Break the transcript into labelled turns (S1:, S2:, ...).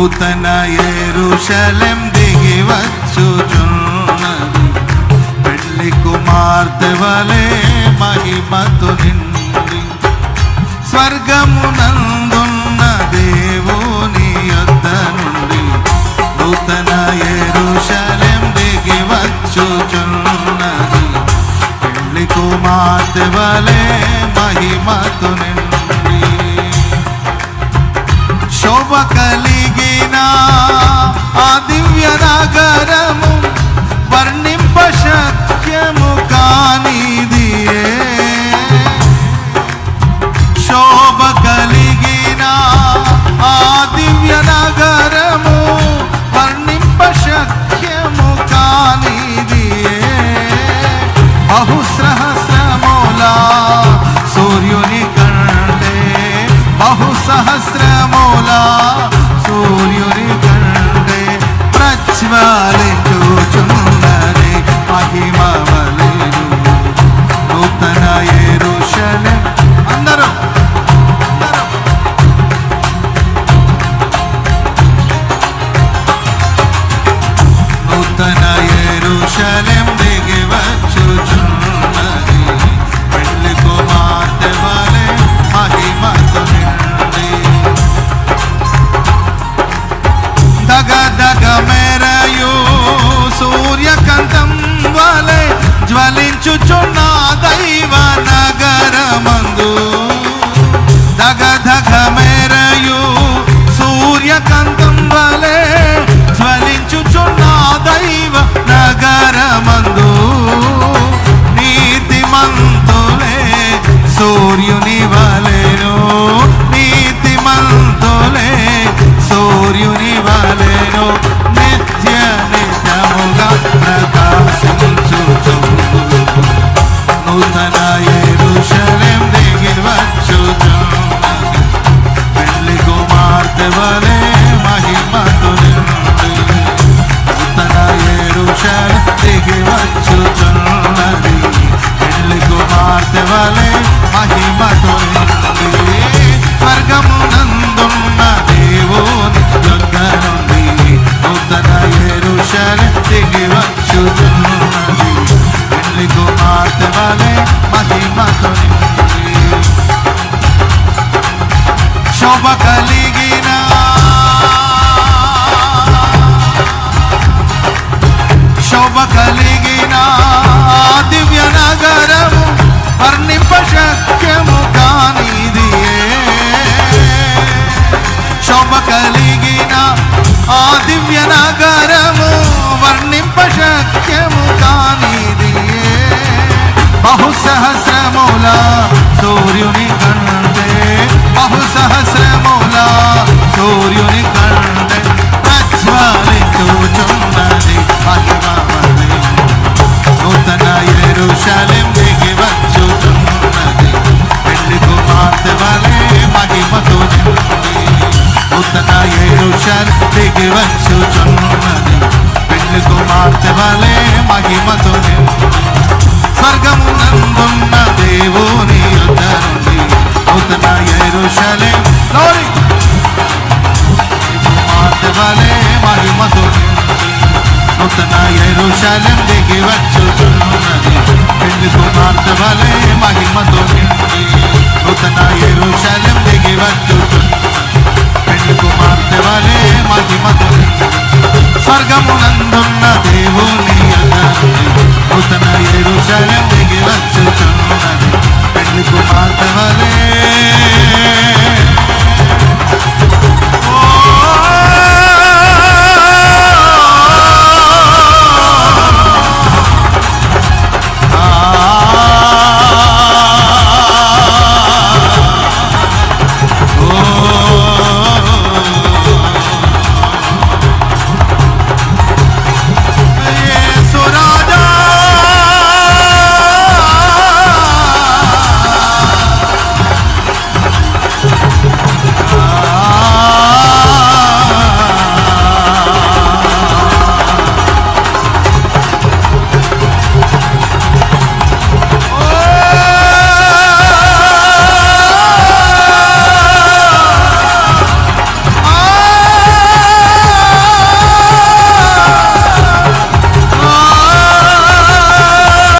S1: నూతన ఎరుషలెం దిగి వచ్చుచున్నది. పెళ్ళి కుమార్తె వలే మహిమతు నిండి. స్వర్గమునందున్న దేవుని యొద్ద నుండి నూతన ఎరుషలెం దిగి వచ్చుచున్నది. పెళ్ళి కుమార్తె వలే మహిమతు నిండి. శోభ కలిగిన ఆ దివ్య నగరము. సహస్రముల సూర్యుని కంటే ప్రజ్వలించుచున్నది మహిమ వలెను నూతన ఎరుషలే. అందరూ నూతన ఎరుషలేం దిగి వచ్చుచున్నది జ్వలించుచున్న దైవ నగరమందు దగ దగ మేరయు సూర్యకంతం వలె వలె స్వర్గమునందున్న దేవుని యొద్ద నుండి నూతన వచ్చుచున్నది పెళ్ళి కుమార్తె వలె శోభ కలిగిన శోభ కలిగిన దివ్య నగరము వర్ణింప శక్యము కానిదియే శోభ కలిగిన ఆ దివ్య నగరము వర్ణింప శక్యము కానిదియే బహు సూర్యుని కంటే బహు సూర్యు ఎరుషలేం వచ్చుచున్నది పెళ్ళి కుమార్తె వలే మహిమతో నిండి స్వర్గమునందున్న దేవుని యొద్ద నుండి నూతన ఎరుషలేం. glory! కుమార్తె వలే మహిమతో నూతన ఎరుషలం దిగి వచ్చుచున్నది పెళ్ళి కుమార్తె వలే మహిమతో నూతన ఎరుషలం దిగి వచ్చుచున్నది को वाले